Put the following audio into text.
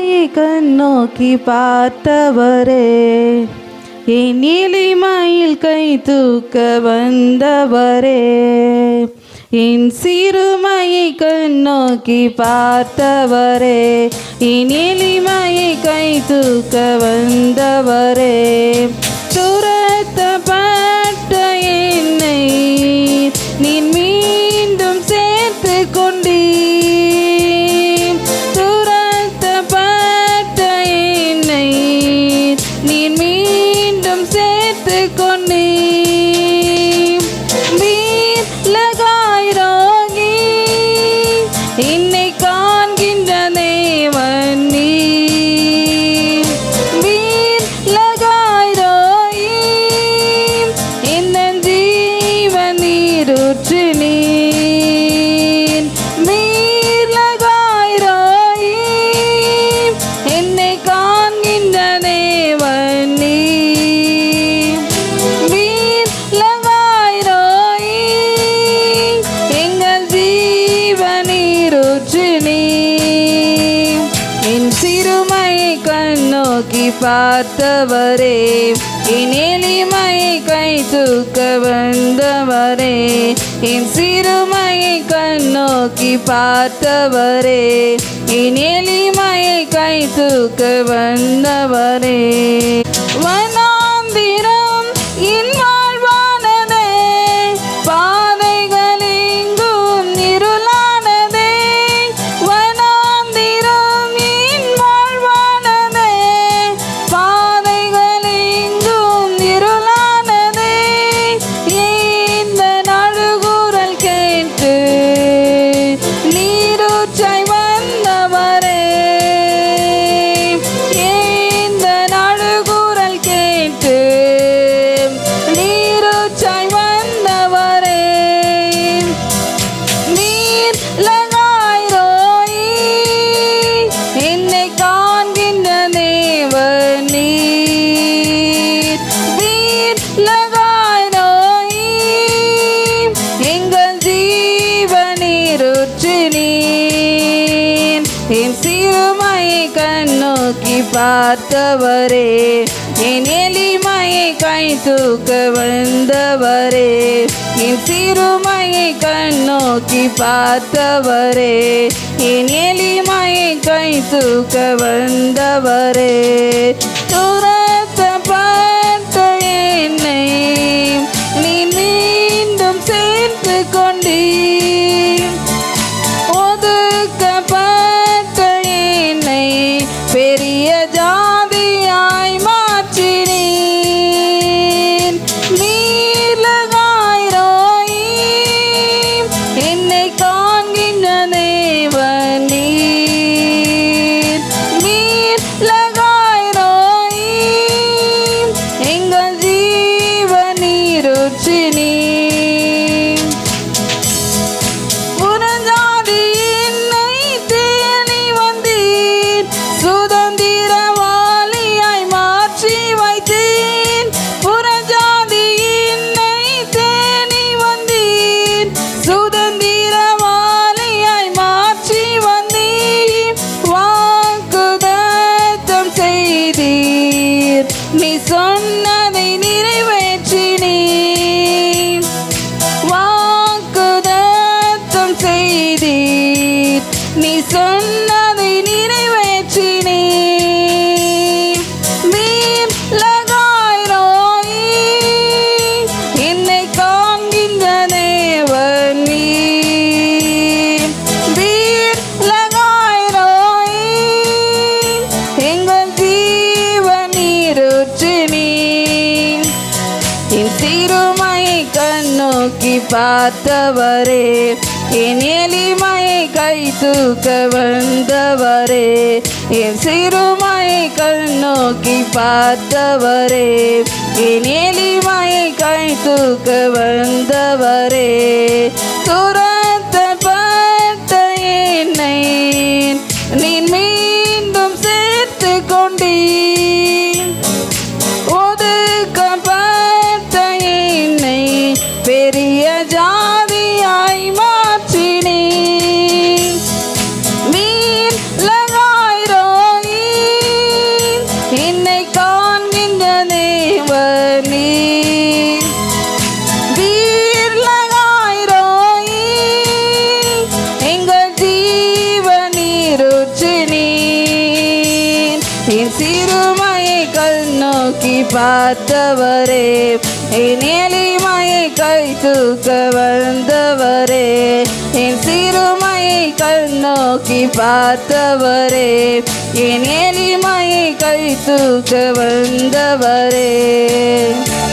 சிறுமையை கண்ணோக்கி பார்த்தவரே என் எளிமையில் கை தூக்க வந்தவரே என் சிறுமையை கண்ணோக்கி பார்த்தவரே என் எளிமையை கை தூக்க வந்தவரே துற நோக்கி பார்த்தவரே என் எளிமையை கை தூக்க வந்தவரே என் சிறுமையை கண்ணோக்கி பார்த்தவரே என் எளிமையை கை தூக்க வந்தவரே வனாந்திரம் என் சிறுமையை கண்ணோக்கி பார்த்தவரே என் எளிமையை கை தூக்க வந்தவரே என் சிறுமையை கண்ணோக்கி பார்த்தவரே என் எளிமையை கை தூக்க வந்தவரே. துரத்தப்பட்ட Sí, நோக்கி பார்த்தவரே என் எளிமையை கை தூக்க வந்தவரே என் சிறுமையை கண்ணோக்கி பார்த்தவரே என் எளிமையை கை தூக்க வந்தவரே துறை சிறுமையை கல் நோக்கி பார்த்தவரே என் எளிமையை கை தூக்க வந்தவரே என் சிறுமையை கல் நோக்கி பார்த்தவரே என் எளிமையை கை தூக்க வந்தவரே.